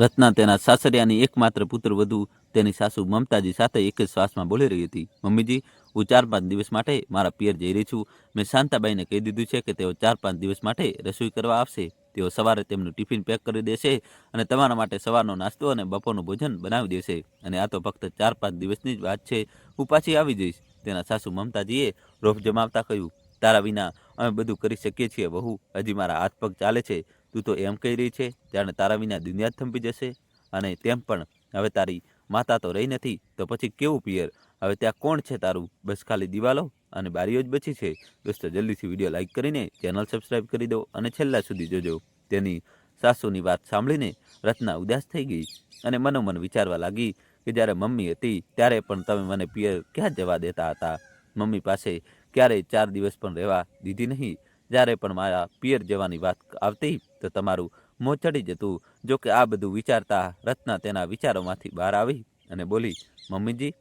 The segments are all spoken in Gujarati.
રત્ના તેના સાસરિયાની એકમાત્ર પુત્ર વધુ તેની સાસુ મમતાજી સાથે એક જ શ્વાસમાં બોલી રહી હતી, મમ્મીજી, હું ચાર પાંચ દિવસ માટે મારા પિયર જઈ રહી છું. મેં શાંતાબાઈને કહી દીધું છે કે તેઓ ચાર પાંચ દિવસ માટે રસોઈ કરવા આવશે. તેઓ સવારે તેમનું ટિફિન પેક કરી દેશે અને તમારા માટે સવારનો નાસ્તો અને બપોરનું ભોજન બનાવી દેશે. અને આ તો ફક્ત ચાર પાંચ દિવસની જ વાત છે. હું પાછી આવી જઈશ. તેના સાસુ મમતાજીએ રોફ જમાવતા કહ્યું, તારા વિના અમે બધું કરી શકીએ છીએ બહુ હજી મારા હાથ પગ ચાલે છે. તું તો એમ કહી રહી છે, જાણે તારા વિના દુનિયા થંભી જશે. અને તેમ પણ, હવે તારી માતા તો રહી નથી, તો પછી કેવું પિયર? હવે ત્યાં કોણ છે તારું? બસ ખાલી દિવાલો અને બારીઓ જ બચી છે. દોસ્તો, જલ્દીથી વીડિયો લાઇક કરીને ચેનલ સબસ્ક્રાઈબ કરી દો અને છેલ્લા સુધી જોજો. તેની સાસુની વાત સાંભળીને રત્ના ઉદાસ થઈ ગઈ અને મનોમન વિચારવા લાગી કે જ્યારે મમ્મી હતી, ત્યારે પણ તમે મને પિયર ક્યાં જવા દેતા હતા? મમ્મી પાસે ક્યારેય ચાર દિવસ પણ રહેવા દીધી નહીં. જ્યારે પણ મારા પિયર જવાની વાત આવતી, તો તમારું મોં ચડી જતું જો કે આ બધું વિચારતા રત્ના તેના વિચારોમાંથી બહાર આવી અને બોલી, મમ્મીજી,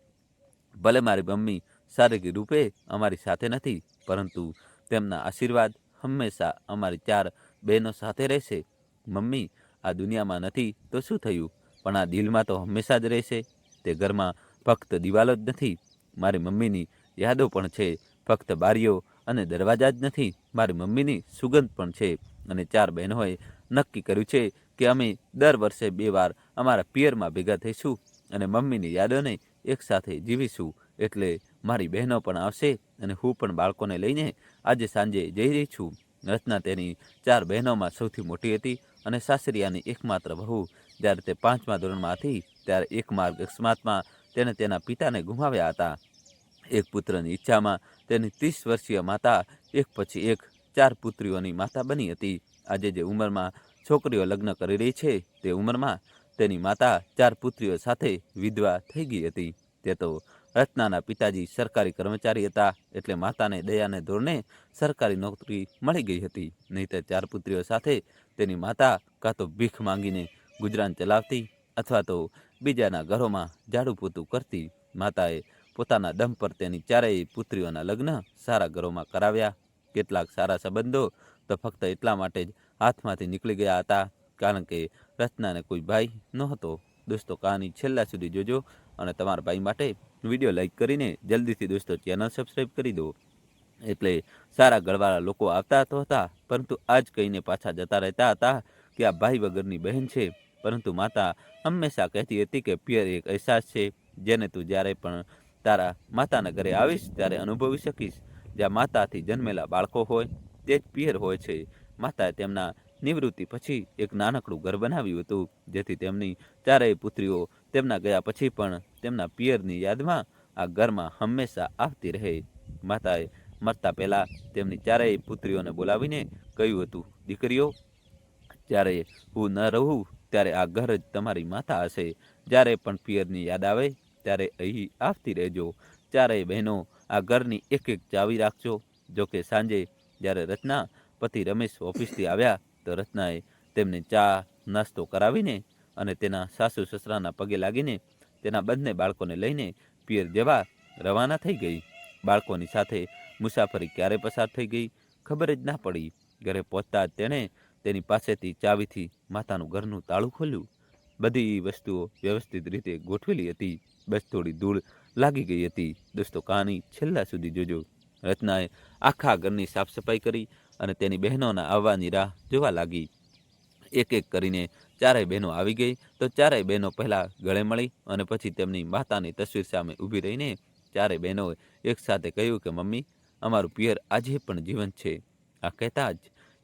ભલે મારી મમ્મી શારીરિક રૂપે અમારી સાથે નથી, પરંતુ તેમના આશીર્વાદ હંમેશા અમારી ચાર બહેનો સાથે રહેશે. મમ્મી, આ દુનિયામાં નથી, તો શું થયું? પણ આ દિલમાં તો હંમેશા જ રહેશે. તે ઘરમાં ફક્ત દિવાલો જ નથી. મારી મમ્મીની યાદો પણ છે. ફક્ત બારીઓ અને દરવાજા જ નથી. મારી મમ્મીની સુગંધ પણ છે અને ચાર બહેનોએ નક્કી કર્યું છે કે અમે દર વર્ષે બે વાર અમારા પિયરમાં ભેગા થઈશું અને મમ્મીની યાદોને એકસાથે જીવીશું. એટલે મારી બહેનો પણ આવશે અને હું પણ બાળકોને લઈને આજે સાંજે જઈ રહી છું. રચના તેની ચાર બહેનોમાં સૌથી મોટી હતી અને સાસરિયાની એકમાત્ર વહુ. જ્યારે તે પાંચમા ધોરણમાં હતી ત્યારે એક માર્ગ અકસ્માતમાં તેણે તેના પિતાને ગુમાવ્યા હતા. એક પુત્રની ઈચ્છામાં તેની ત્રીસ વર્ષીય માતા, એક પછી એક ચાર પુત્રીઓની માતા બની હતી. આજે જે ઉંમરમાં છોકરીઓ લગ્ન કરી રહી છે, તે ઉંમરમાં તેની માતા ચાર પુત્રીઓ સાથે વિધવા થઈ ગઈ હતી. તે તો રત્નાના પિતાજી સરકારી કર્મચારી હતા, એટલે માતાને દયાને ધોરણે સરકારી નોકરી મળી ગઈ હતી. નહીં તે ચાર પુત્રીઓ સાથે તેની માતા કાં તો ભીખ માંગીને ગુજરાન ચલાવતી અથવા તો બીજાના ઘરોમાં ઝાડુ પોતું કરતી. માતાએ પોતાના દમ પર તેની ચારેય પુત્રીઓના લગ્ન સારા ઘરોમાં કરાવ્યા. કેટલાક સારા સંબંધો તો ફક્ત એટલા માટે જ હાથમાંથી નીકળી ગયા હતા, કારણ કે રચનાને કોઈ ભાઈ નહોતો. દોસ્તો, કહાની છેલ્લા સુધી જોજો અને તમારા ભાઈ માટે વીડિયો લાઈક કરીને જલ્દીથી દોસ્તો ચેનલ સબસ્ક્રાઈબ કરી દો. એટલે સારા ગળવાળા લોકો આવતા તો હતા, પરંતુ આજ કહીને પાછા જતા રહેતા હતા કે આ ભાઈ વગરની બહેન છે. પરંતુ માતા હંમેશા કહેતી હતી કે પિયર એક અહેસાસ છે, જેને તું જ્યારે પણ તારા માતાના ઘરે આવીશ, ત્યારે અનુભવી શકીશ. જ્યાં માતાથી જન્મેલા બાળકો હોય, તે જ પિયર હોય છે. માતાએ તેમના નિવૃત્તિ પછી એક નાનકડું ઘર બનાવ્યું હતું, જેથી તેમની ચારેય પુત્રીઓ તેમના ગયા પછી પણ તેમના પિયરની યાદમાં આ ઘરમાં હંમેશા આવતી રહે. માતાએ મરતા પહેલાં તેમની ચારેય પુત્રીઓને બોલાવીને કહ્યું હતું, દીકરીઓ, જ્યારે હું ન રહું, ત્યારે આ ઘર જ તમારી માતા હશે. જ્યારે પણ પિયરની યાદ આવે ત્યારે અહીં આવતી રહેજો. ચારેય બહેનો આ ઘરની એક એક ચાવી રાખજો. જોકે સાંજે જ્યારે રત્ના પતિ રમેશ ઓફિસથી આવ્યા, તો રત્નાએ તેમને ચા, નાસ્તો કરાવીને અને તેના સાસુ સસરાના પગે લાગીને તેના બંને બાળકોને લઈને પિયર જવા રવાના થઈ ગઈ. બાળકોની સાથે મુસાફરી ક્યારે પસાર થઈ ગઈ ખબર જ ના પડી. ઘરે પહોંચતા જ તેણે તેની પાસેથી ચાવીથી માતાનું ઘરનું તાળું ખોલ્યું. બધી વસ્તુઓ વ્યવસ્થિત રીતે ગોઠવેલી હતી. બસ થોડી ધૂળ લાગી ગઈ હતી. દોસ્તો કહાની છેલ્લા સુધી જોજો. રત્નાએ આખા ઘરની સાફ સફાઈ કરી અને તેની બહેનોના આવવાની રાહ જોવા લાગી. એક એક કરીને ચારેય બહેનો આવી ગઈ તો ચારેય બહેનો પહેલાં ગળે મળી અને પછી તેમની માતાની તસવીર સામે ઊભી રહીને ચારેય બહેનોએ એકસાથે કહ્યું કે, મમ્મી, અમારું પિયર આજે પણ જીવંત છે. આ કહેતા જ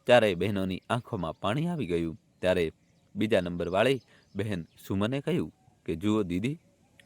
ચારેય બહેનોની આંખોમાં પાણી આવી ગયું. ત્યારે બીજા નંબરવાળી બહેન સુમને કહ્યું કે, જુઓ દીદી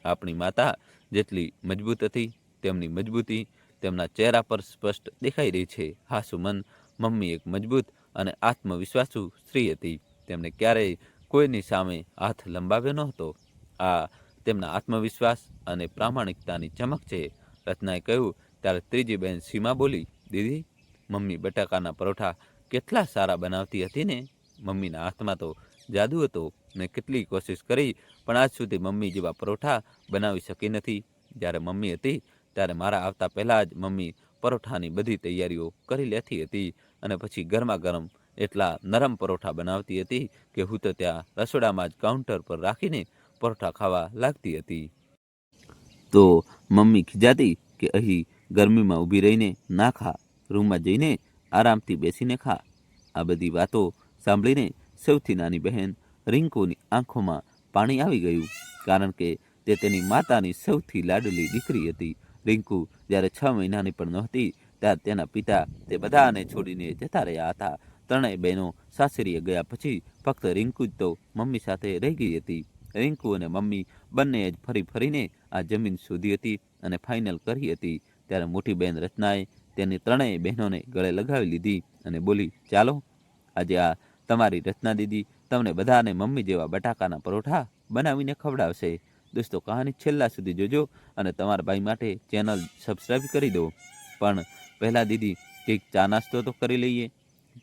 આપણી માતા જેટલી મજબૂત હતી, તેમની મજબૂતી તેમના ચહેરા પર સ્પષ્ટ દેખાઈ રહી છે. હા સુમન મમ્મી એક મજબૂત અને આત્મવિશ્વાસુ સ્ત્રી હતી. તેમણે ક્યારેય કોઈની સામે હાથ લંબાવ્યો નહોતો. આ તેમના આત્મવિશ્વાસ અને પ્રામાણિકતાની ચમક છે. રચનાએ કહ્યું ત્યારે ત્રીજી બહેન સીમા બોલી, દીદી, મમ્મી બટાકાના પરોઠા કેટલા સારા બનાવતી હતી ને? મમ્મીના હાથમાં તો જાદુ હતો ને કેટલી કોશિશ કરી, પણ આજ સુધી મમ્મી જેવા પરોઠા બનાવી શકી નથી. જ્યારે મમ્મી હતી, ત્યારે મારા આવતા પહેલાં જ મમ્મી પરોઠાની બધી તૈયારીઓ કરી લેતી હતી અને પછી ગરમા ગરમ એટલા નરમ પરોઠા બનાવતી હતી કે હું તો ત્યાં રસોડામાં જ કાઉન્ટર પર રાખીને પરોઠા ખાવા લાગતી હતી. તો મમ્મી ખીજાતી કે અહીં ગરમીમાં ઊભી રહીને ના ખા, રૂમમાં જઈને આરામથી બેસીને ખા. આ બધી વાતો સાંભળીને સૌથી નાની બહેન રિંકુની આંખોમાં પાણી આવી ગયું કારણ કે તે તેની માતાની સૌથી લાડલી દીકરી હતી. રિંકુ જ્યારે છ મહિનાની પણ નહોતી, ત્યારે તેના પિતા તે બધાને છોડીને જતા રહ્યા હતા. ત્રણેય બહેનો સાસરીએ ગયા પછી ફક્ત રિંકુ જ તો મમ્મી સાથે રહી ગઈ હતી. રિંકુ અને મમ્મી બંનેએ જ ફરી ફરીને આ જમીન શોધી હતી અને ફાઇનલ કરી હતી. ત્યારે મોટી બહેન રચનાએ તેની ત્રણેય બહેનોને ગળે લગાવી લીધી અને બોલી, ચાલો, આજે આ તમારી રચના દીદી તમને બધાને મમ્મી જેવા બટાકાના પરોઠા બનાવીને ખવડાવશે. દોસ્તો, કહાની છેલ્લા સુધી જોજો અને તમારા ભાઈ માટે ચેનલ સબસ્ક્રાઈબ કરી દો. પણ પહેલાં દીદી, કંઈક ચા નાસ્તો તો કરી લઈએ.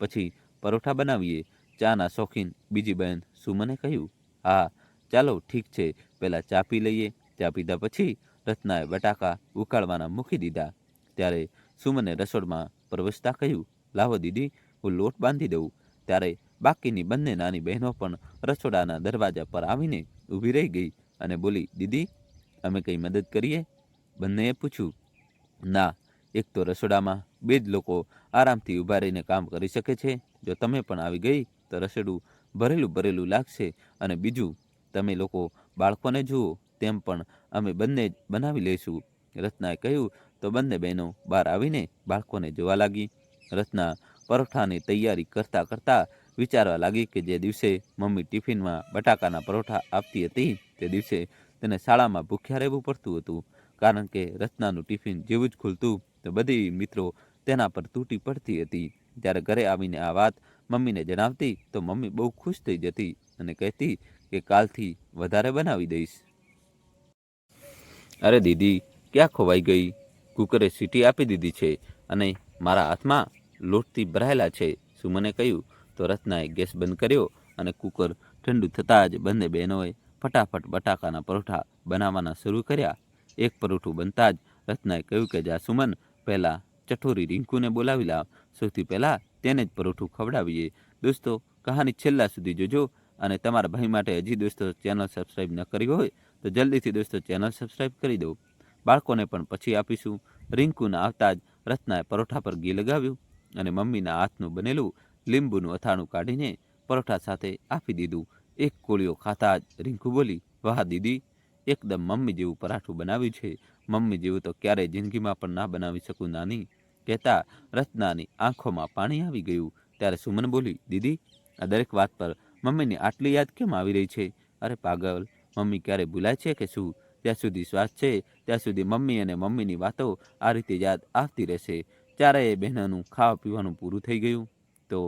પછી પરોઠા બનાવીએ. ચાના શોખીન બીજી બહેન સુમને કહ્યું, હા, ચાલો, ઠીક છે. પહેલાં ચા પી લઈએ. ચા પીધા પછી રત્નાએ બટાકા ઉકાળવાના મૂકી દીધા. ત્યારે સુમને રસોડમાં પ્રવેશતા કહ્યું, લાવો દીદી, હું લોટ બાંધી દઉં. ત્યારે બાકીની બંને નાની બહેનો પણ રસોડાના દરવાજા પર આવીને ઊભી રહી ગઈ અને બોલી, દીદી, અમે કંઈ મદદ કરીએ? બંનેએ પૂછ્યું, ના, એક તો રસોડામાં બે જ લોકો આરામથી ઊભા રહીને કામ કરી શકે છે. જો તમે પણ આવી ગઈ તો રસોડું ભરેલું ભરેલું લાગશે અને બીજું, તમે લોકો બાળકોને જુઓ, તેમ પણ અમે બંને જ બનાવી લઈશું. રત્નાએ કહ્યું, તો બંને બહેનો બહાર આવીને બાળકોને જોવા લાગી. રત્ના પરોઠાની તૈયારી કરતાં કરતાં વિચારવા લાગી કે જે દિવસે મમ્મી ટિફિનમાં બટાકાના પરોઠા આપતી હતી, તે દિવસે તેને શાળામાં ભૂખ્યા રહેવું પડતું હતું. કારણ કે રત્નાનું ટિફિન જેવું જ ખુલતું, તો બધી મિત્રો તેના પર તૂટી પડતી હતી. જ્યારે ઘરે આવીને આ વાત મમ્મીને જણાવતી, તો મમ્મી બહુ ખુશ થઈ જતી અને કહેતી કે કાલથી વધારે બનાવી દઈશ. અરે દીદી, ક્યાં ખોવાઈ ગઈ? કુકરે સીટી આપી દીધી છે અને મારા હાથમાં લોટથી ભરાયેલા છે સુમને કહ્યું? તો રત્નાએ ગેસ બંધ કર્યો અને કુકર ઠંડુ થતાં જ બંને બહેનોએ ફટાફટ બટાકાના પરોઠા બનાવવાના શરૂ કર્યા. એક પરોઠું બનતા જ રત્નાએ કહ્યું કે જા સુમન પહેલાં ચઠોરી રિંકુને બોલાવી લાવ સૌથી પહેલાં તેને જ પરોઠું ખવડાવીએ. દોસ્તો, કહાની છેલ્લા સુધી જોજો અને તમારા ભાઈ માટે હજી દોસ્તો ચેનલ સબસ્ક્રાઈબ ન કરી હોય તો જલ્દીથી દોસ્તો ચેનલ સબસ્ક્રાઈબ કરી દો. બાળકોને પણ પછી આપીશું. રિંકુના આવતા જ રત્નાએ પરોઠા પર ઘી લગાવ્યું અને મમ્મીના હાથનું બનેલું લીંબુનું અથાણું કાઢીને પરોઠા સાથે આપી દીધું. એક કોળીઓ ખાતા જ રિંકુ બોલી, વાહ દીદી, એકદમ મમ્મી જેવું પરાઠું બનાવ્યું છે. મમ્મી જેવું તો ક્યારેય જિંદગીમાં પણ ના બનાવી શકું નાની. કહેતા રત્નાની આંખોમાં પાણી આવી ગયું. ત્યારે સુમન બોલી, દીદી, આ દરેક વાત પર મમ્મીની આટલી યાદ કેમ આવી રહી છે? અરે પાગલ, મમ્મી ક્યારે ભૂલાય છે કે શું? ત્યાં સુધી શ્વાસ છે, ત્યાં સુધી મમ્મી અને મમ્મીની વાતો આ રીતે યાદ આવતી રહેશે. ચારેય બહેનોનું ખાવા પીવાનું પૂરું થઈ ગયું. તો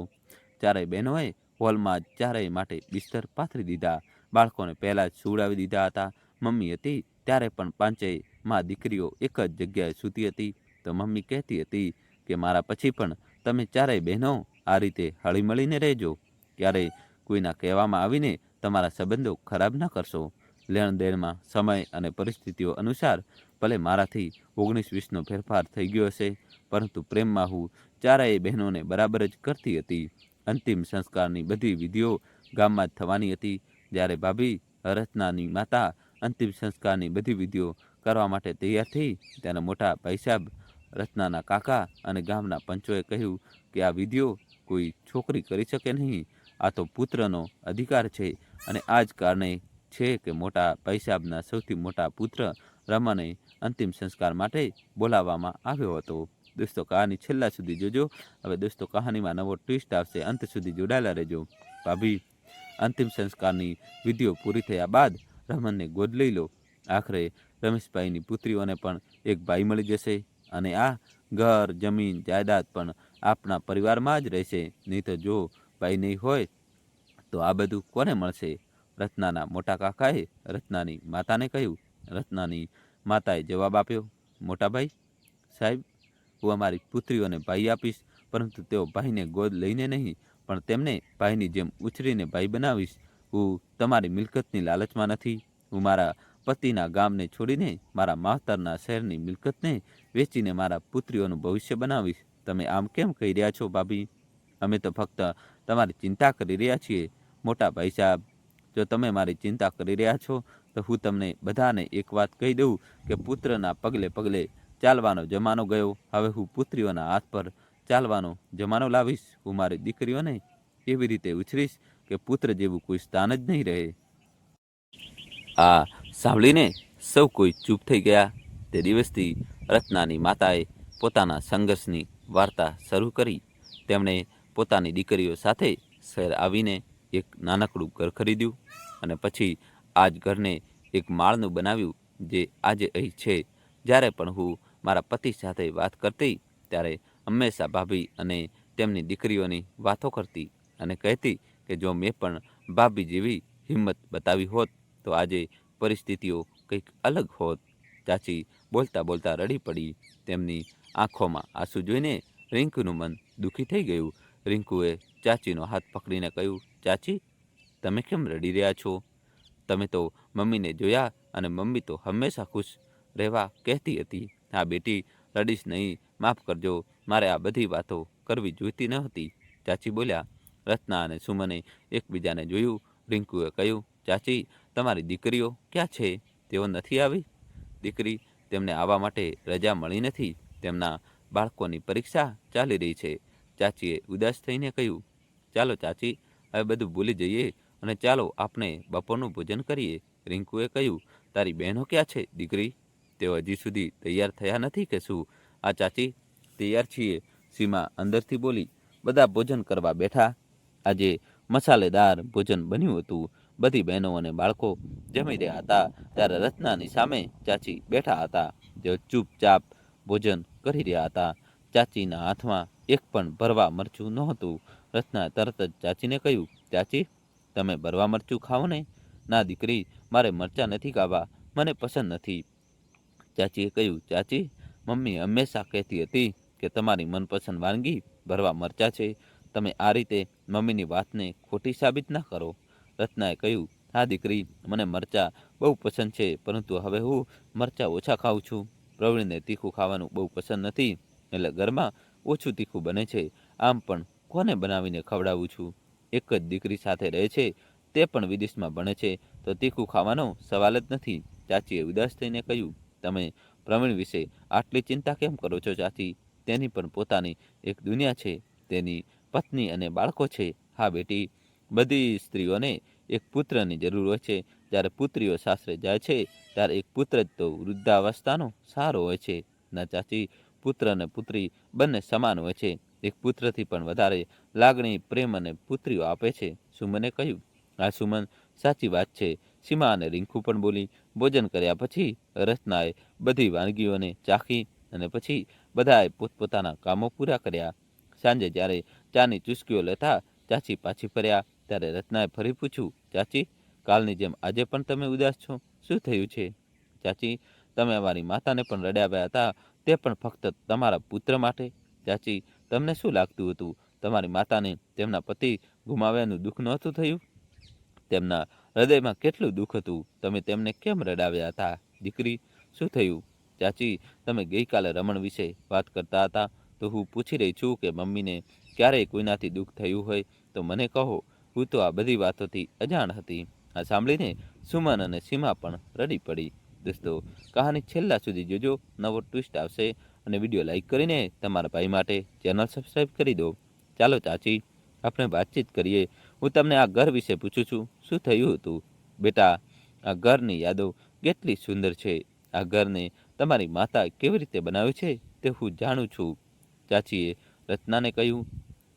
ચારેય બહેનોએ હોલમાં ચારેય માટે બિસ્તર પાથરી દીધા. બાળકોને પહેલાં જ સુવડાવી દીધા હતા. મમ્મી હતી ત્યારે પણ પાંચેયમાં દીકરીઓ એક જ જગ્યાએ સૂતી હતી. તો મમ્મી કહેતી હતી કે, મારા પછી પણ તમે ચારેય બહેનો આ રીતે હળીમળીને રહેજો. ક્યારેય કોઈના કહેવામાં આવીને તમારા સંબંધો ખરાબ ન કરશો. લેણ દેણમાં સમય અને પરિસ્થિતિઓ અનુસાર ભલે મારાથી ઓગણીસ વીસનો ફેરફાર થઈ ગયો હશે, પરંતુ પ્રેમમાં હું ચારેય બહેનોને બરાબર જ કરતી હતી. અંતિમ સંસ્કારની બધી વિધિઓ ગામમાં જ થવાની હતી. જ્યારે ભાભી રત્નાની માતા અંતિમ સંસ્કારની બધી વિધિઓ કરવા માટે તૈયાર થઈ, ત્યારે મોટા ભાઈ સાહેબ રત્નાના કાકા અને ગામના પંચોએ કહ્યું કે આ વિધિઓ કોઈ છોકરી કરી શકે નહીં. આ તો પુત્રનો અધિકાર છે અને આ જ કારણે છે કે મોટા ભાઈ સાહેબના સૌથી મોટા પુત્ર રમને અંતિમ સંસ્કાર માટે બોલાવવામાં આવ્યો હતો. દોસ્તો કહાની છેલ્લા સુધી જોજો. હવે દોસ્તો કહાનીમાં નવો ટ્વિસ્ટ આવશે. અંત સુધી જોડાયેલા રહેજો. ભાભી, અંતિમ સંસ્કારની વિધિઓ પૂરી થયા બાદ રમણને ગોદ લઈ લો. આખરે રમેશભાઈની પુત્રીઓને પણ એક ભાઈ મળી જશે અને આ ઘર, જમીન, જાયદાદ પણ આપણા પરિવારમાં જ રહેશે. નહીં તો જો ભાઈ નહીં હોય તો આ બધું કોને મળશે? રત્નાના મોટા કાકાએ રત્નાની માતાને કહ્યું. રત્નાની માતાએ જવાબ આપ્યો. મોટા ભાઈ સાહેબ હું અમારી પુત્રીઓને ભાઈ આપીશ, પરંતુ તેઓ ભાઈને ગોદ લઈને નહીં, પણ તેમને ભાઈની જેમ ઉછરીને ભાઈ બનાવીશ. હું તમારી મિલકતની લાલચમાં નથી. હું મારા પતિના ગામને છોડીને મારા માવતરના શહેરની મિલકતને વેચીને મારા પુત્રીઓનું ભવિષ્ય બનાવીશ. તમે આમ કેમ કહી રહ્યા છો ભાભી? અમે તો ફક્ત તમારી ચિંતા કરી રહ્યા છીએ, મોટા ભાઈ સાહેબ. જો તમે મારી ચિંતા કરી રહ્યા છો, તો હું તમને બધાને એક વાત કહી દઉં કે પુત્રના પગલે પગલે ચાલવાનો જમાનો ગયો. હવે હું પુત્રીઓના હાથ પર ચાલવાનો જમાનો લાવીશ. હું મારી દીકરીઓને એવી રીતે ઉછરીશ કે પુત્ર જેવું કોઈ સ્થાન જ નહીં રહે. આ સાંભળીને સૌ કોઈ ચૂપ થઈ ગયા. તે દિવસથી રત્નાની માતાએ પોતાના સંઘર્ષની વાર્તા શરૂ કરી. તેમણે પોતાની દીકરીઓ સાથે શહેર આવીને એક નાનકડું ઘર ખરીદ્યું અને પછી આ જ ઘરને એક માળનું બનાવ્યું જે આજે અહીં છે. જ્યારે પણ હું મારા પતિ સાથે વાત કરતી, ત્યારે હંમેશા ભાભી અને તેમની દીકરીઓની વાતો કરતી અને કહેતી કે જો મેં પણ ભાભી જેવી હિંમત બતાવી હોત, તો આજે પરિસ્થિતિઓ કંઈક અલગ હોત. ચાચી બોલતા બોલતા રડી પડી, તેમની આંખોમાં આંસુ જોઈને રિંકુનું મન દુઃખી થઈ ગયું. રિંકુએ ચાચીનો હાથ પકડીને કહ્યું, ચાચી, તમે કેમ રડી રહ્યા છો? તમે તો મમ્મીને જોયા અને મમ્મી તો હંમેશા ખુશ રહેવા કહેતી હતી. હા, બેટી, રડીશ નહીં, માફ કરજો. મારે આ બધી વાતો કરવી જોઈતી ન હતી ચાચી બોલ્યા, રત્ના અને સુમને એકબીજાને જોયું. રિંકુએ કહ્યું, ચાચી, તમારી દીકરીઓ ક્યાં છે? તેઓ નથી આવી? દીકરી તેમને આવવા માટે રજા મળી નથી. તેમના બાળકોની પરીક્ષા ચાલી રહી છે. ચાચીએ ઉદાસ થઈને કહ્યું, ચાલો ચાચી, હવે બધું ભૂલી જઈએ અને ચાલો આપણે બપોરનું ભોજન કરીએ. રિંકુએ કહ્યું, તારી બહેનો ક્યાં છે, દીકરી? તેઓ હજી સુધી તૈયાર થયા નથી કે શું? આ ચાચી, તૈયાર છીએ. સીમા અંદરથી બોલી, બધા ભોજન કરવા બેઠા. આજે મસાલેદાર ભોજન બન્યું હતું. બધી બહેનો અને બાળકો જમી રહ્યા હતા. ત્યારે રત્નાની સામે ચાચી બેઠા હતા. તેઓ ચૂપચાપ ભોજન કરી રહ્યા હતા. ચાચીના હાથમાં એક પણ ભરવા મરચું નહોતું. રચના તરત જ ચાચીને કહ્યું, ચાચી, તમે ભરવા મરચું ખાઓ ને. ના દીકરી, મારે મરચાં નથી ખાવા. મને પસંદ નથી. ચાચીએ કહ્યું, ચાચી, મમ્મી હંમેશા કહેતી હતી કે તમારી મનપસંદ વાનગી ભરવા મરચાં છે. તમે આ રીતે મમ્મીની વાતને ખોટી સાબિત ના કરો. રત્નાએ કહ્યું, હા દીકરી, મને મરચાં બહુ પસંદ છે, પરંતુ હવે હું મરચાં ઓછા ખાઉં છું. પ્રવીણને તીખું ખાવાનું બહુ પસંદ નથી, એટલે ઘરમાં ઓછું તીખું બને છે. આમ પણ કોને બનાવીને ખવડાવું છું? એક જ દીકરી સાથે રહે છે, તે પણ વિદેશમાં ભણે છે, તો તીખું ખાવાનો સવાલ જ નથી. ચાચીએ ઉદાસ થઈને કહ્યું તમે પ્રવીણ વિશે આટલી ચિંતા કેમ કરો છો ચાચી તેની પણ પોતાની એક દુનિયા છે, તેની પત્ની અને બાળકો છે. હા બેટી, બધી સ્ત્રીઓને એક પુત્રની જરૂર હોય છે. જ્યારે પુત્રીઓ સાસરે જાય છે, ત્યારે એક પુત્ર જ તો વૃદ્ધાવસ્થાનો સારો હોય છે. ના ચાચી, પુત્ર અને પુત્રી બંને સમાન હોય છે. એક પુત્રથી પણ વધારે લાગણી, પ્રેમ અને પુત્રીઓ આપે છે સુમને કહ્યું? આ સુમન, સાચી વાત છે. સીમા અને રિંકુ પણ બોલી ભોજન કર્યા પછી રચનાએ બધી વાનગીઓને ચાખી અને પછી બધાએ પોતપોતાના કામો પૂરા કર્યા. સાંજે જ્યારે ચાની ચુસ્કીઓ લેતા ચાચી પાછી ફર્યા, ત્યારે રત્નાએ ફરી પૂછ્યું, ચાચી, કાલની જેમ આજે પણ તમે ઉદાસ છો? શું થયું છે? ચાચી, તમે અમારી માતાને પણ રડાવ્યા હતા, તે પણ ફક્ત તમારા પુત્ર માટે. ચાચી, તમને શું લાગતું હતું? તમારી માતાને તેમના પતિ ગુમાવ્યાનું દુઃખ નહોતું થયું? તેમના હૃદયમાં કેટલું દુઃખ હતું? તમે તેમને કેમ રડાવ્યા હતા? દીકરી, શું થયું? ચાચી, તમે ગઈકાલે રમણ વિશે વાત કરતા હતા. તો હું પૂછી રહી છું કે મમ્મીને ક્યારેય કોઈનાથી દુઃખ થયું હોય? તો મને કહો. હું તો આ બધી વાતોથી અજાણ હતી. આ સાંભળીને સુમન અને સીમા પણ રડી પડી. દોસ્તો, કહાની છેલ્લા સુધી જોજો. નવો ટ્વિસ્ટ આવશે. અને વીડિયો લાઇક કરીને તમારા ભાઈ માટે ચેનલ સબસ્ક્રાઈબ કરી દો. ચાલો ચાચી, આપણે વાતચીત કરીએ. હું તમને આ ઘર વિશે પૂછું છું. શું થયું હતું? બેટા, આ ઘરની યાદો કેટલી સુંદર છે. આ ઘરને તમારી માતા કેવી રીતે બનાવ્યું છે તે હું જાણું છું. ચાચીએ રત્નાને કહ્યું,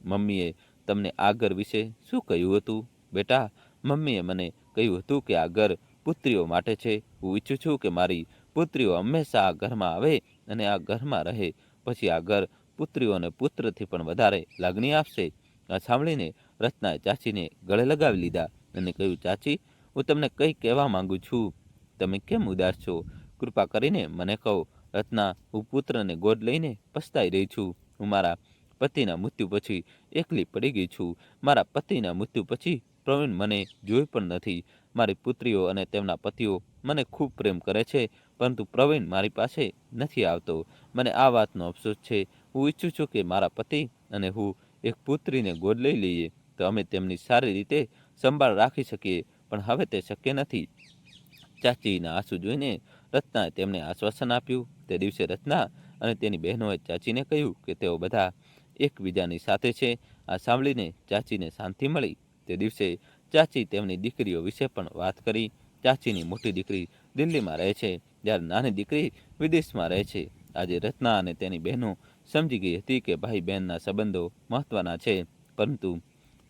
મમ્મીએ તમને આ ઘર વિશે શું કહ્યું હતું? બેટા, મમ્મીએ મને કહ્યું હતું કે આ ઘર પુત્રીઓ માટે છે. હું ઈચ્છું છું કે મારી પુત્રીઓ હંમેશા આ ઘરમાં આવે અને આ ઘરમાં રહે. પછી આ ઘર પુત્રીઓને પુત્રથી પણ વધારે લાગણી આપશે. આ સાંભળીને રત્નાએ ચાચીને ગળે લગાવી લીધા અને કહ્યું, ચાચી, હું તમને કંઈ કહેવા માંગુ છું. તમે કેમ ઉદાસ છો? કૃપા કરીને મને કહો. રત્ના, હું પુત્રને ગોદ લઈને પસ્તાઈ રહી છું. હું મારા પતિના મૃત્યુ પછી એકલી પડી ગઈ છું. મારા પતિના મૃત્યુ પછી પ્રવીણ મને જોઈ પણ નથી. મારી પુત્રીઓ અને તેમના પતિઓ મને ખૂબ પ્રેમ કરે છે, પરંતુ પ્રવીણ મારી પાસે નથી આવતો. મને આ વાતનો અફસોસ છે. હું ઈચ્છું છું કે મારા પતિ અને હું એક પુત્રીને ગોદ લઈ લઈએ. તો અમે તેમની સારી રીતે સંભાળ રાખી શકીએ, પણ હવે તે શક્ય નથી. ચાચીના આંસુ જોઈને રત્નાએ તેમને આશ્વાસન આપ્યું. તે દિવસે રત્ના અને તેની બહેનોએ ચાચીને કહ્યું કે તેઓ બધા એકબીજાની સાથે છે. આ સાંભળીને ચાચીને શાંતિ મળી. તે દિવસે ચાચી તેમની દીકરીઓ વિશે પણ વાત કરી. ચાચીની મોટી દીકરી દિલ્હીમાં રહે છે. જ્યારે નાની દીકરી વિદેશમાં રહે છે. આજે રત્ના અને તેની બહેનો સમજી ગઈ હતી કે ભાઈ બહેનના સંબંધો મહત્ત્વના છે. પરંતુ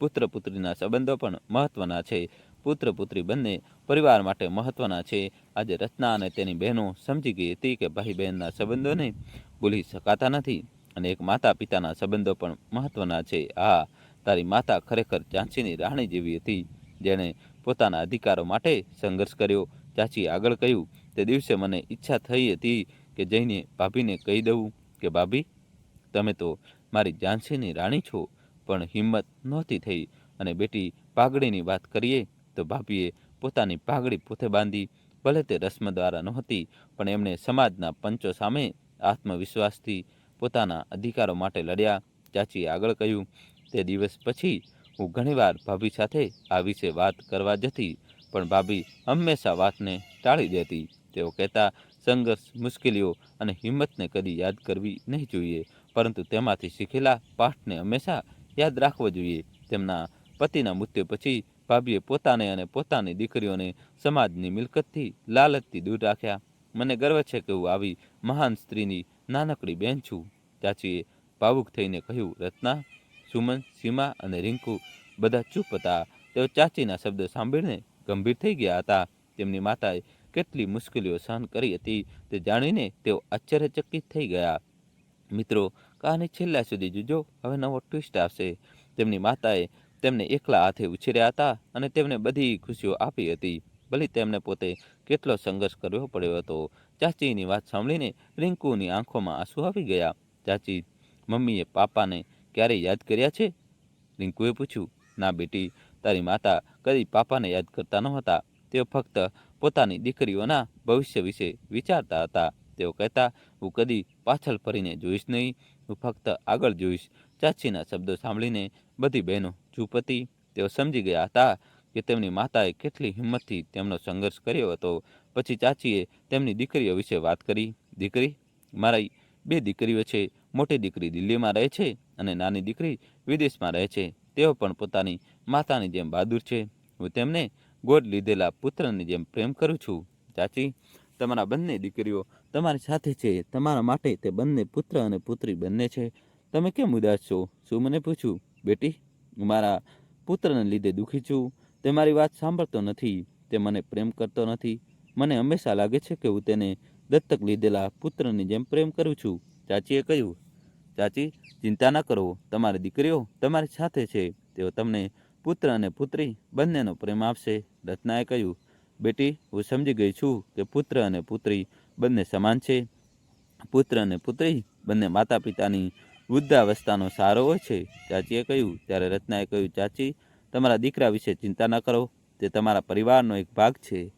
પુત્ર પુત્રીના સંબંધો પણ મહત્ત્વના છે. પુત્ર પુત્રી બંને પરિવાર માટે મહત્ત્વના છે. આજે રચના અને તેની બહેનો સમજી ગઈ હતી કે ભાઈ બહેનના સંબંધોને ભૂલી શકાતા નથી અને એક માતા પિતાના સંબંધો પણ મહત્ત્વના છે. હા, તારી માતા ખરેખર ઝાંસીની રાણી જેવી હતી, જેણે પોતાના અધિકારો માટે સંઘર્ષ કર્યો. ચાચી આગળ કહ્યું, તે દિવસે મને ઈચ્છા થઈ હતી કે જઈને ભાભીને કહી દઉં કે, ભાભી, તમે તો મારી ઝાંસીની રાણી છો. પણ હિંમત નહોતી થઈ અને બેટી પાઘડીની વાત કરીએ તો ભાભીએ પોતાની પાઘડી પોતે બાંધી ભલે તે રસ્મ દ્વારા નહોતી, પણ એમણે સમાજના પંચો સામે આત્મવિશ્વાસથી પોતાના અધિકારો માટે લડ્યા. ચાચીએ આગળ કહ્યું, તે દિવસ પછી હું ઘણીવાર ભાભી સાથે આ વિશે વાત કરવા જતી, પણ ભાભી હંમેશા વાતને ટાળી દેતી. તેઓ કહેતા, સંઘર્ષ મુશ્કેલીઓ અને હિંમતને કદી યાદ કરવી નહીં જોઈએ, પરંતુ તેમાંથી શીખેલા પાઠને હંમેશા યાદ રાખવો જોઈએ. તેમના પતિના મૃત્યુ પછી ભાભીએ પોતાને અને પોતાની દીકરીઓને સમાજની મિલકતથી લાલચથી દૂર રાખ્યા. મને ગર્વ છે કે હું આવી મહાન સ્ત્રીની નાનકડી બહેન છું. ચાચીએ ભાવુક થઈને કહ્યું, રત્ના, સુમન, સીમા અને રિંકુ બધા ચૂપ હતા. તેઓ ચાચીના શબ્દો સાંભળીને ગંભીર થઈ ગયા હતા. તેમની માતાએ કેટલી મુશ્કેલીઓ સહન કરી હતી તે જાણીને તેઓ આશ્ચર્યચકિત થઈ ગયા. મિત્રો કહાની છેલ્લા સુધી જોજો? હવે નવો ટ્વિસ્ટ આવશે. તેમની માતાએ તેમને એકલા હાથે ઉછેર્યા હતા અને તેમને બધી ખુશીઓ આપી હતી. ભલે તેમને પોતે કેટલો સંઘર્ષ કરવો પડ્યો હતો. ચાચીની વાત સાંભળીને રિંકુની આંખોમાં આંસુ આવી ગયા. ચાચી, મમ્મીએ પાપાને ક્યારેય યાદ કર્યા છે? રિંકુએ પૂછ્યું. ના બેટી, તારી માતા કદી પાપાને યાદ કરતા નહોતા. તેઓ ફક્ત પોતાની દીકરીઓના ભવિષ્ય વિશે વિચારતા હતા. તેઓ કહેતા, હું કદી પાછળ ફરીને જોઈશ નહીં. હું ફક્ત આગળ જોઈશ. ચાચીના શબ્દો સાંભળીને બધી બહેનો ચૂપતી તેઓ સમજી ગયા હતા કે તેમની માતાએ કેટલી હિંમતથી તેમનો સંઘર્ષ કર્યો હતો. પછી ચાચીએ તેમની દીકરીઓ વિશે વાત કરી. દીકરી મારી બે દીકરીઓ છે. મોટી દીકરી દિલ્હીમાં રહે છે અને નાની દીકરી વિદેશમાં રહે છે. તેઓ પણ પોતાની માતાની જેમ બહાદુર છે. હું તેમને ગોદ લીધેલા પુત્રની જેમ પ્રેમ કરું છું. ચાચી, તમારા બંને દીકરીઓ તમારી સાથે છે, તમારા માટે તે બંને પુત્ર અને પુત્રી બંને છે. તમે કેમ ઉદાસ છો? શું મને પૂછ્યું? બેટી, હું મારા પુત્રને લીધે દુઃખી છું. તે મારી વાત સાંભળતો નથી, તે મને પ્રેમ કરતો નથી. મને હંમેશા લાગે છે કે હું તેને દત્તક લીધેલા પુત્રની જેમ પ્રેમ કરું છું. ચાચીએ કહ્યું, ચાચી, ચિંતા ન કરો. તમારી દીકરીઓ તમારી સાથે છે. તેઓ તમને પુત્ર અને પુત્રી બંનેનો પ્રેમ આપશે. રત્નાએ કહ્યું બેટી, હું સમજી ગઈ છું કે પુત્ર અને પુત્રી બંને સમાન છે. પુત્ર અને પુત્રી બંને માતા પિતાની વૃદ્ધાવસ્થાનો સારો હોય છે. ચાચીએ કહ્યું, ત્યારે રત્નાએ કહ્યું, ચાચી, તમારા દીકરા વિશે ચિંતા ન કરો. તે તમારા પરિવારનો એક ભાગ છે.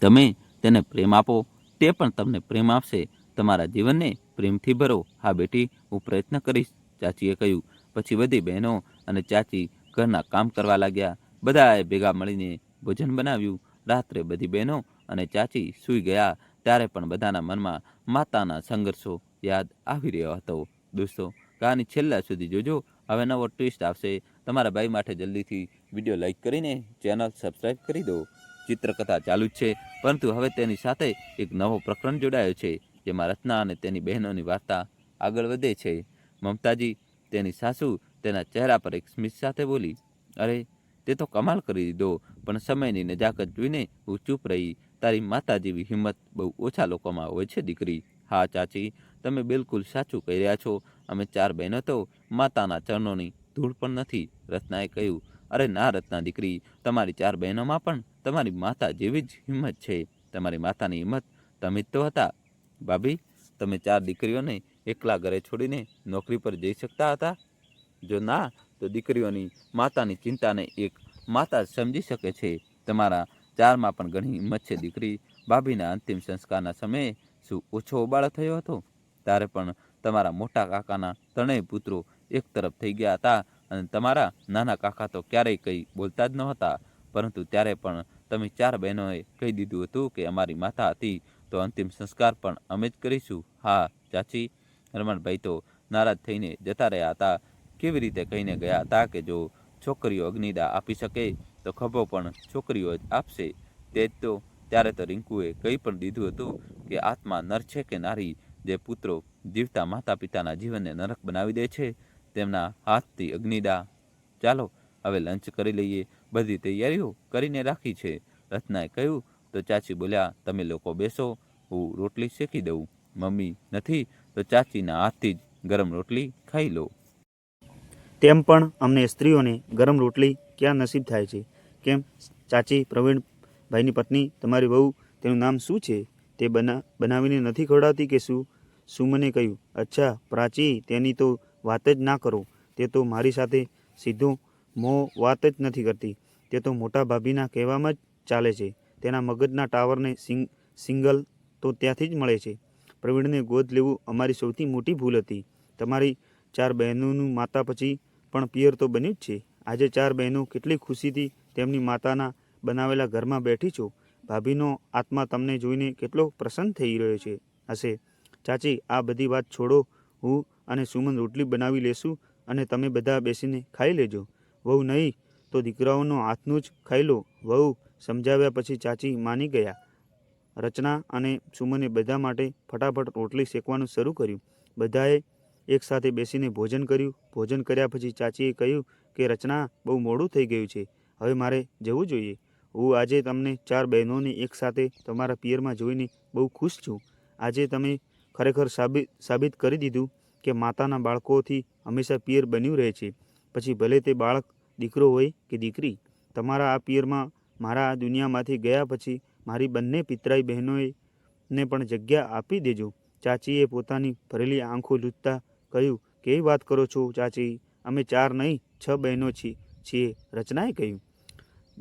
તમે તેને પ્રેમ આપો. તે પણ તમને પ્રેમ આપશે. તમારા જીવનને પ્રેમથી ભરો. હા, બેટી, હું પ્રયત્ન કરીશ. ચાચીએ કહ્યું. પછી બધી બહેનો અને ચાચી ઘરના કામ કરવા લાગ્યા. બધાએ ભેગા મળીને ભોજન બનાવ્યું. રાત્રે બધી બહેનો અને ચાચી સૂઈ ગયા. ત્યારે પણ બધાના મનમાં માતાના સંઘર્ષો યાદ આવી રહ્યો હતો. દોસ્તો, કહાની છેલ્લા સુધી જોજો. હવે નવો ટ્વિસ્ટ આવશે. તમારા ભાઈ માટે જલ્દીથી વીડિયો લાઇક કરીને ચેનલ સબસ્ક્રાઈબ કરી દો. ચિત્રકથા ચાલુ જ છે, પરંતુ હવે તેની સાથે એક નવો પ્રકરણ જોડાયો છે, જેમાં રત્ના અને તેની બહેનોની વાર્તા આગળ વધે છે. મમતાજી, તેની સાસુ તેના ચહેરા પર એક સ્મિત સાથે બોલી, અરે તે તો કમાલ કરી દીધો, પણ સમયની નજાકત જોઈને હું ચૂપ રહી. તારી માતા જેવી હિંમત બહુ ઓછા લોકોમાં હોય છે, દીકરી. હા, ચાચી, તમે બિલકુલ સાચું કહી રહ્યા છો. અમે ચાર બહેનો તો માતાના ચરણોની ધૂળ પણ નથી, રત્નાએ કહ્યું. અરે ના, રત્ના દીકરી, તમારી ચાર બહેનોમાં પણ તમારી માતા જેવી જ હિંમત છે. તમારી માતાની હિંમત તમે જ તો હતા. ભાભી, તમે ચાર દીકરીઓને એકલા ઘરે છોડીને નોકરી પર જઈ શકતા હતા? જો ના તો દીકરીઓની માતાની ચિંતાને એક માતા સમજી શકે છે. તમારા ચારમાં પણ ઘણી હિંમત છે દીકરી. ભાભીના અંતિમ સંસ્કારના સમયે શું ઓછો ઉબાળો થયો હતો? ત્યારે પણ તમારા મોટા કાકાના ત્રણેય પુત્રો એક તરફ થઈ ગયા હતા અને તમારા નાના કાકા તો ક્યારેય કંઈ બોલતા જ નહોતા. પરંતુ ત્યારે પણ તમે ચાર બહેનોએ કહી દીધું હતું કે અમારી માતા હતી. તો અંતિમ સંસ્કાર પણ અમે જ કરીશું. હા, ચાચી. રમણભાઈ તો નારાજ થઈને જતા રહ્યા હતા. કેવી રીતે કહીને ગયા હતા કે જો છોકરીઓ અગ્નિદા આપી શકે, તો ખભો પણ છોકરીઓ જ આપશે. તે તો ત્યારે તો રિંકુએ કંઈ પણ દીધું હતું કે આત્મા નર છે કે નારી જે પુત્રો જીવતા માતા પિતાના જીવનને નરક બનાવી દે છે, તેમના હાથથી અગ્નિદા ચાલો, હવે લંચ કરી લઈએ. બધી તૈયારીઓ કરીને રાખી છે. રત્નાએ કહ્યું, તો ચાચી બોલ્યા, તમે લોકો બેસો, હું રોટલી શેકી દઉં. મમ્મી નથી, તો ચાચીના હાથથી જ ગરમ રોટલી ખાઈ લો. તેમ પણ અમને સ્ત્રીઓને ગરમ રોટલી ક્યાં નસીબ થાય છે? કેમ? ચાચી પ્રવીણભાઈની પત્ની તમારી વહુ તેનું નામ શું છે? તે બના, બનાવીને નથી ખવડાવતી કે શું? સુમને કહ્યું, અચ્છા, પ્રાચી, તેની તો વાત જ ના કરો. તે તો મારી સાથે સીધો મો વાત જ નથી કરતી. તે તો મોટા ભાભીના કહેવામાં જ ચાલે છે. તેના મગજના ટાવરને સિંગ, સિંગલ તો ત્યાંથી જ મળે છે. પ્રવીણને ગોદ લેવું અમારી સૌથી મોટી ભૂલ હતી. તમારી ચાર બહેનોનું માતા પછી પણ પિયર તો બન્યું જ છે. આજે ચાર બહેનો કેટલી ખુશીથી તેમની માતાના બનાવેલા ઘરમાં બેઠી છો. ભાભીનો આત્મા તમને જોઈને કેટલો પ્રસન્ન થઈ રહ્યો છે. હશે. ચાચી, આ બધી વાત છોડો. હું અને સુમન રોટલી બનાવી લેશું અને તમે બધા બેસીને ખાઈ લેજો. વહુ નહીં, તો દીકરાઓનો હાથનું જ ખાઈ લો. વહુ સમજાવ્યા પછી ચાચી માની ગયા. રચના અને સુમને બધા માટે ફટાફટ રોટલી શેકવાનું શરૂ કર્યું. બધાએ એકસાથે બેસીને ભોજન કર્યું. ભોજન કર્યા પછી ચાચીએ કહ્યું કે, રચના, બહુ મોડું થઈ ગયું છે. હવે મારે જવું જોઈએ. હું આજે તમને ચાર બહેનોને એકસાથે તમારા પિયરમાં જોઈને બહુ ખુશ છું. આજે તમે ખરેખર સાબિત સાબિત કરી દીધું કે માતાના બાળકોથી હંમેશા પિયર બન્યું રહે છે. પછી ભલે તે બાળક દીકરો હોય કે દીકરી, તમારા આ પિયરમાં મારા આ દુનિયામાંથી ગયા પછી મારી બંને પિતરાઈ બહેનોએ ને પણ જગ્યા આપી દેજો. ચાચીએ પોતાની ભરેલી આંખો લૂંટતા કહ્યું, કેવી વાત કરો છો ચાચી? અમે ચાર નહીં, છ બહેનો છીએ. રચનાએ કહ્યું.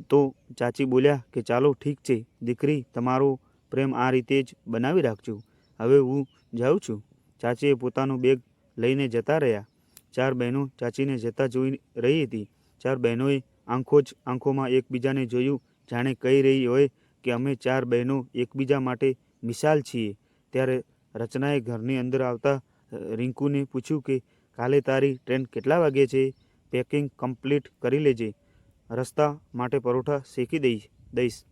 તો ચાચી બોલ્યા કે, ચાલો ઠીક છે, દીકરી, તમારો પ્રેમ આ રીતે જ બનાવી રાખજો. હવે હું જાઉં છું. ચાચીએ પોતાનો બેગ લઈને જતા રહ્યા. ચાર બહેનો ચાચીને જતા જોઈ રહી હતી. ચાર બહેનોએ આંખો જ આંખોમાં એકબીજાને જોયું. જાણે કહી રહી હોય કે, અમે ચાર બહેનો એકબીજા માટે મિસાલ છીએ. ત્યારે રચનાએ ઘરની અંદર આવતા રિંકુને પૂછ્યું કે, કાલે તારી ટ્રેન કેટલા વાગે છે? પેકિંગ કમ્પ્લીટ કરી લેજે. રસ્તા માટે પરોઠા શેકી દઈશ દઈશ.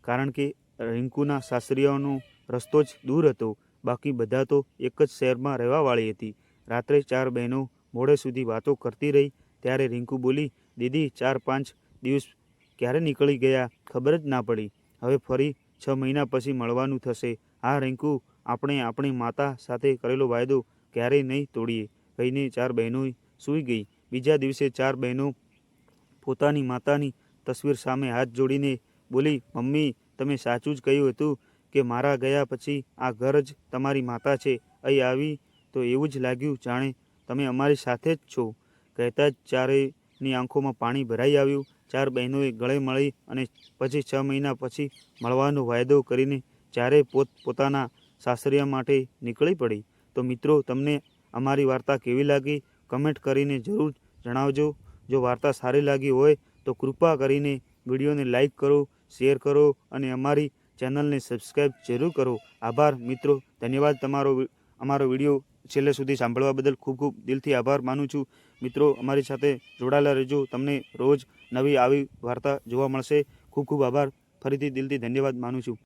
કારણ કે રિંકુના સાસરિયાનો રસ્તો જ દૂર હતો. બાકી બધા તો એક જ શહેરમાં રહેવાવાળી હતી. રાત્રે ચાર બહેનો મોડે સુધી વાતો કરતી રહી, ત્યારે રિંકુ બોલી, દીદી, ચાર પાંચ દિવસ ક્યારે નીકળી ગયા? ખબર જ ના પડી. હવે ફરી છ મહિના પછી મળવાનું થશે. આ રિંકુ, આપણે આપણી માતા સાથે કરેલો વાયદો ક્યારેય નહીં તોડીએ. કહીને ચાર બહેનો સૂઈ ગઈ. બીજા દિવસે ચાર બહેનો પોતાની માતાની તસવીર સામે હાથ જોડીને બોલી, મમ્મી, તમે સાચું જ કહ્યું હતું કે મારા ગયા પછી આ ઘર જ તમારી માતા છે. અહીં આવી તો એવું જ લાગ્યું. જાણે તમે અમારી સાથે જ છો. કહેતા જ ચારેયની આંખોમાં પાણી ભરાઈ આવ્યું. ચાર બહેનોએ ગળે મળી અને પછી છ મહિના પછી મળવાનો વાયદો કરીને ચારે પોત પોતાના સાસરિયા માટે નીકળી પડી. તો મિત્રો, તમને અમારી વાર્તા કેવી લાગી? કમેન્ટ કરીને જરૂર જણાવજો. જો વાર્તા સારી લાગી હોય, તો કૃપા કરીને વિડીયોને લાઈક કરો, શેર કરો અને અમારી ચેનલને સબસ્ક્રાઈબ જરૂર કરો. આભાર મિત્રો. ધન્યવાદ તમારો અમારો વીડિયો છેલ્લે સુધી સાંભળવા બદલ ખૂબ ખૂબ દિલથી આભાર માનું છું. મિત્રો, અમારી સાથે જોડાયેલા રહેજો. તમને રોજ નવી આવી વાર્તા જોવા મળશે. ખૂબ ખૂબ આભાર. ફરીથી દિલથી ધન્યવાદ માનું છું.